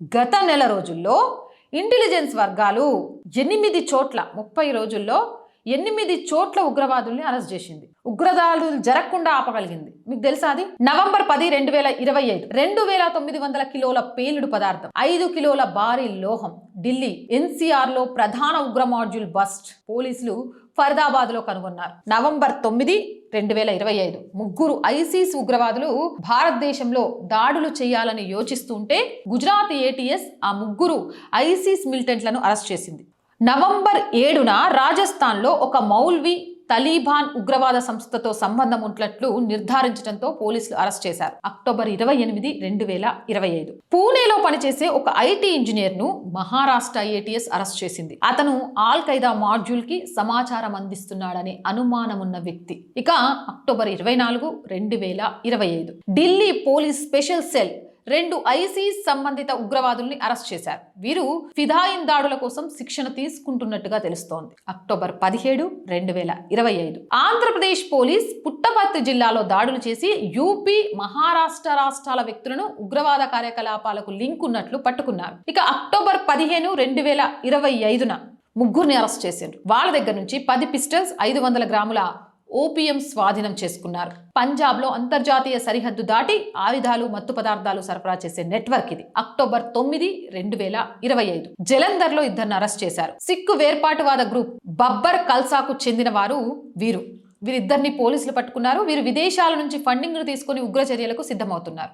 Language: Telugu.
గత నెల రోజుల్లో ఇంటెలిజెన్స్ వర్గాలు ఎనిమిది చోట్ల ముప్పై రోజుల్లో ఎనిమిది చోట్ల ఉగ్రవాదుల్ని అరెస్ట్ చేసింది. ఉగ్రదాడులు జరగకుండా ఆపగలిగింది. మీకు తెలుసా అది? నవంబర్ పది రెండు వేల ఇరవై ఐదు. రెండు వేల తొమ్మిది వందల కిలోల పేలుడు పదార్థం ఐదు కిలోల భారీ లోహం ఢిల్లీ ఎన్సీఆర్లో ప్రధాన ఉగ్ర మాడ్యూల్ బస్ట్ పోలీసులు ఫరీదాబాద్లో కనుగొన్నారు. నవంబర్ తొమ్మిది రెండు వేల ఇరవై ఐదు. ముగ్గురు ఐసీస్ ఉగ్రవాదులు భారతదేశంలో దాడులు చేయాలని యోచిస్తుంటే గుజరాత్ ఏటీఎస్ ఆ ముగ్గురు ఐసీస్ మిలిటెంట్లను అరెస్ట్ చేసింది. నవంబర్ ఏడున రాజస్థాన్లో ఒక మౌల్వి తలీబాన్ ఉగ్రవాద సంస్థతో సంబంధం ఉన్నట్లు నిర్ధారించడంతో పోలీసులు అరెస్ట్ చేశారు. అక్టోబర్ ఇరవై ఎనిమిది రెండు వేల ఇరవై ఐదు. పూణేలో పనిచేసే ఒక ఐటీ ఇంజనీర్ను మహారాష్ట్ర ఏటీఎస్ అరెస్ట్ చేసింది. అతను ఆల్ ఖైదా మాడ్యూల్కి సమాచారం అందిస్తున్నాడనే అనుమానమున్న వ్యక్తి. ఇక అక్టోబర్ ఇరవై నాలుగు రెండు వేల ఇరవై ఐదు. ఢిల్లీ పోలీస్ స్పెషల్ సెల్ రెండు ఐసీస్ సంబంధిత ఉగ్రవాదుల్ని అరెస్ట్ చేశారు. వీరు ఫిదాయిన్ దాడుల కోసం శిక్షణ తీసుకుంటున్నట్టుగా తెలుస్తోంది. అక్టోబర్ పదిహేడు రెండు వేల ఇరవై ఐదు. ఆంధ్రప్రదేశ్ పోలీస్ పుట్టపర్తి జిల్లాలో దాడులు చేసి యూపీ మహారాష్ట్ర రాష్ట్రాల వ్యక్తులను ఉగ్రవాద కార్యకలాపాలకు లింక్ ఉన్నట్లు పట్టుకున్నారు. ఇక అక్టోబర్ పదిహేను రెండు వేల ఇరవై ఐదున ముగ్గురిని అరెస్ట్ చేశారు వాళ్ళ దగ్గర నుంచి పది పిస్టల్స్ ఐదు వందల గ్రాముల ఓపీఎం స్వాధీనం చేసుకున్నారు. పంజాబ్లో అంతర్జాతీయ సరిహద్దు దాటి ఆయుధాలు మత్తు పదార్థాలు సరఫరా చేసే నెట్వర్క్ ఇది. అక్టోబర్ తొమ్మిది రెండు వేల ఇరవై ఐదు. జలంధర్లో ఇద్దరిని అరెస్ట్ చేశారు. సిక్కు వేర్పాటువాద గ్రూప్ బబ్బర్ కల్సాకు చెందిన వారు. వీరు వీరిద్దరిని పోలీసులు పట్టుకున్నారు. వీరు విదేశాల నుంచి ఫండింగ్ను తీసుకుని ఉగ్ర చర్యలకు సిద్ధమవుతున్నారు.